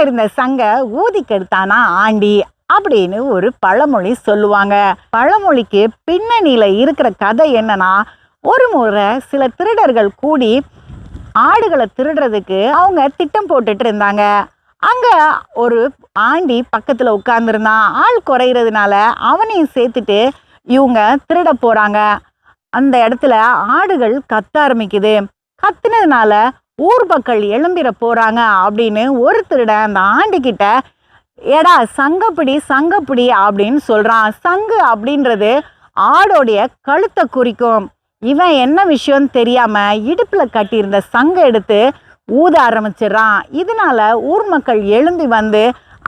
இருந்த சங்க ஊதி கெடுத்தானா ஆண்டி அப்படின்னு ஒரு பழமொழி சொல்லுவாங்க. பழமொழிக்கு பின்னணியில இருக்கிற கதை என்னன்னா ஒரு முறை சில திருடர்கள் கூடி ஆடுகளை திருடுறதுக்கு அவங்க திட்டம் போட்டுட்டு இருந்தாங்க. அங்க ஒரு ஆண்டி பக்கத்துல உட்கார்ந்துருந்தான் ஆள் குறையிறதுனால அவனையும் சேர்த்துட்டு இவங்க திருட போறாங்க. அந்த இடத்துல ஆடுகள் கத்த ஆரம்பிக்குது. கத்துனதுனால ஊர் மக்கள் எழும்பிட போகிறாங்க அப்படின்னு ஒரு திருடன் அந்த ஆண்டி கிட்ட ஏடா சங்கப்பிடி சங்கப்பிடி அப்படின்னு சொல்கிறான் சங்கு அப்படின்றது ஆடோடைய கழுத்தை குறிக்கும். இவன் என்ன விஷயம்னு தெரியாமல் இடுப்பில் கட்டியிருந்த சங்கை எடுத்து ஊத ஆரம்பிச்சிடுறான். இதனால ஊர் மக்கள் எழும்பி வந்து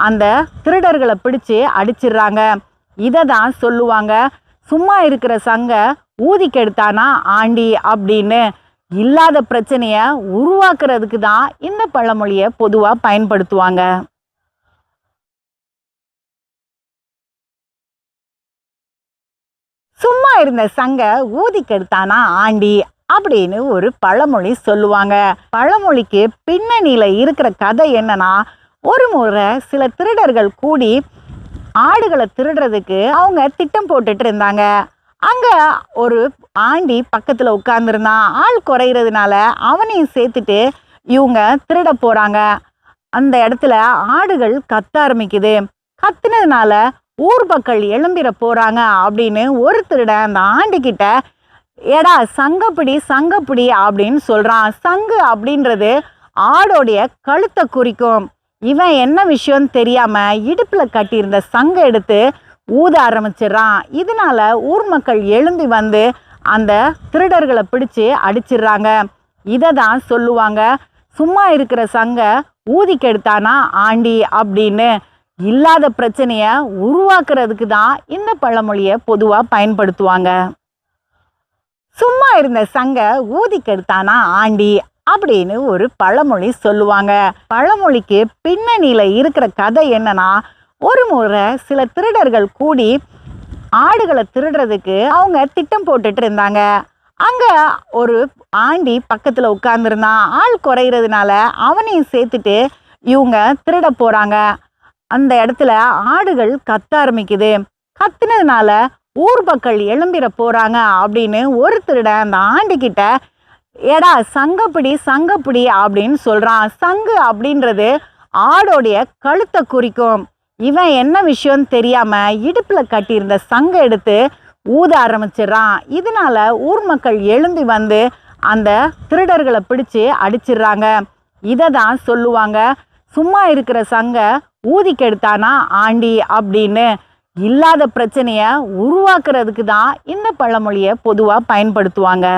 அந்த திருடர்களை பிடிச்சு அடிச்சிடுறாங்க. இதை தான் சொல்லுவாங்க. சும்மா இருக்கிற சங்க ஊதி கெடுத்தானா ஆண்டி? அப்படின்னு இல்லாத பிரச்சனைய உருவாக்குறதுக்கு தான் இந்த பழமொழியை பொதுவாக பயன்படுத்துவாங்க. சும்மா இருந்த சங்க ஊதி கெடுத்தானா ஆண்டி அப்படின்னு ஒரு பழமொழி சொல்லுவாங்க. பழமொழிக்கு பின்னணியில இருக்கிற கதை என்னன்னா ஒரு முறை சில திருடர்கள் கூடி ஆடுகளை திருடுறதுக்கு அவங்க திட்டம் போட்டுட்டு இருந்தாங்க. அங்கே ஒரு ஆண்டி பக்கத்தில் உட்காந்துருந்தான் ஆள் குறையிறதுனால அவனையும் சேர்த்துட்டு இவங்க திருட போகிறாங்க அந்த இடத்துல ஆடுகள் கத்த ஆரம்பிக்குது. கத்துனதுனால ஊர் மக்கள் எழும்பிட போகிறாங்க அப்படின்னு ஒரு திருடன் அந்த ஆண்டி எடா சங்கப்பிடி சங்கப்பிடி அப்படின்னு சொல்கிறான் சங்கு அப்படின்றது ஆடோடைய கழுத்தை குறிக்கும். இவன் என்ன விஷயம்னு தெரியாமல் இடுப்பில் கட்டியிருந்த சங்கை எடுத்து ஊத ஆரம்பிச்சிடுறான். இதனால ஊர் மக்கள் எழும்பி வந்து அந்த திருடர்களை பிடிச்சி அடிச்சிடுறாங்க. இதை தான் சொல்லுவாங்க சும்மா இருக்கிற சங்க ஊதி கெடுத்தானா ஆண்டி? அப்படின்னு. இல்லாத பிரச்சனைய உருவாக்குறதுக்கு தான் இந்த பழமொழியை பொதுவாக பயன்படுத்துவாங்க. சும்மா இருந்த சங்க ஊதி கெடுத்தானா ஆண்டி? அப்படின்னு ஒரு பழமொழி சொல்லுவாங்க. பழமொழிக்கு பின்னணியில் இருக்கிற கதை என்னன்னா ஒரு முறை சில திருடர்கள் கூடி ஆடுகளை திருடுறதுக்கு அவங்க திட்டம் போட்டுட்டு இருந்தாங்க. அங்க ஒரு ஆண்டி பக்கத்துல உட்கார்ந்துருந்தான் ஆள் குறையிறதுனால அவனையும் சேர்த்துட்டு இவங்க திருட போறாங்க. அந்த இடத்துல ஆடுகள் கத்த ஆரம்பிக்குது. கத்துனதுனால ஊர் மக்கள் எழும்பிட போறாங்க அப்படின்னு ஒரு திருடன் அந்த ஆண்டி கிட்ட ஏடா சங்கப்பிடி சங்கப்பிடி அப்படின்னு சொல்றான். சங்கு அப்படின்றது ஆடோடைய கழுத்தை குறிக்கும். இவன் என்ன விஷயம்னு தெரியாமல் இடுப்பில் கட்டியிருந்த சங்கை எடுத்து ஊத ஆரம்பிச்சிடுறான். இதனால ஊர் மக்கள் எழும்பி வந்து அந்த திருடர்களை பிடிச்சி அடிச்சிடுறாங்க. இதை தான் சொல்லுவாங்க சும்மா இருக்கிற சங்க ஊதி கெடுத்தானா ஆண்டி? அப்படின்னு. இல்லாத பிரச்சனையை உருவாக்குறதுக்கு தான் இந்த பழமொழியை பொதுவாக பயன்படுத்துவாங்க.